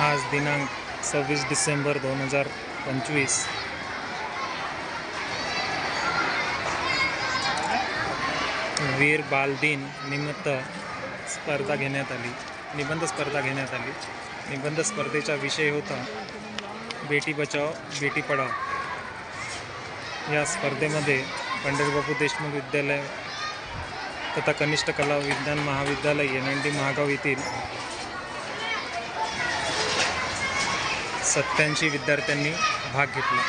आज दिनांक सव्वीस डिसेंबर दोन हजार पंचवीस. वीर बालदिन निमित्त स्पर्धा घेण्यात आली. निबंध स्पर्धा घेण्यात आली. निबंध स्पर्धेचा विषय होता बेटी बचाव बेटी पढाव या स्पर्धेमध्ये पंढरबापू देशमुख विद्यालय तथा कनिष्ठ कला विज्ञान महाविद्यालय एन एन डी महागाव येथील सत्त्याऐंशी विद्यार्थ्यांनी भाग घेतला.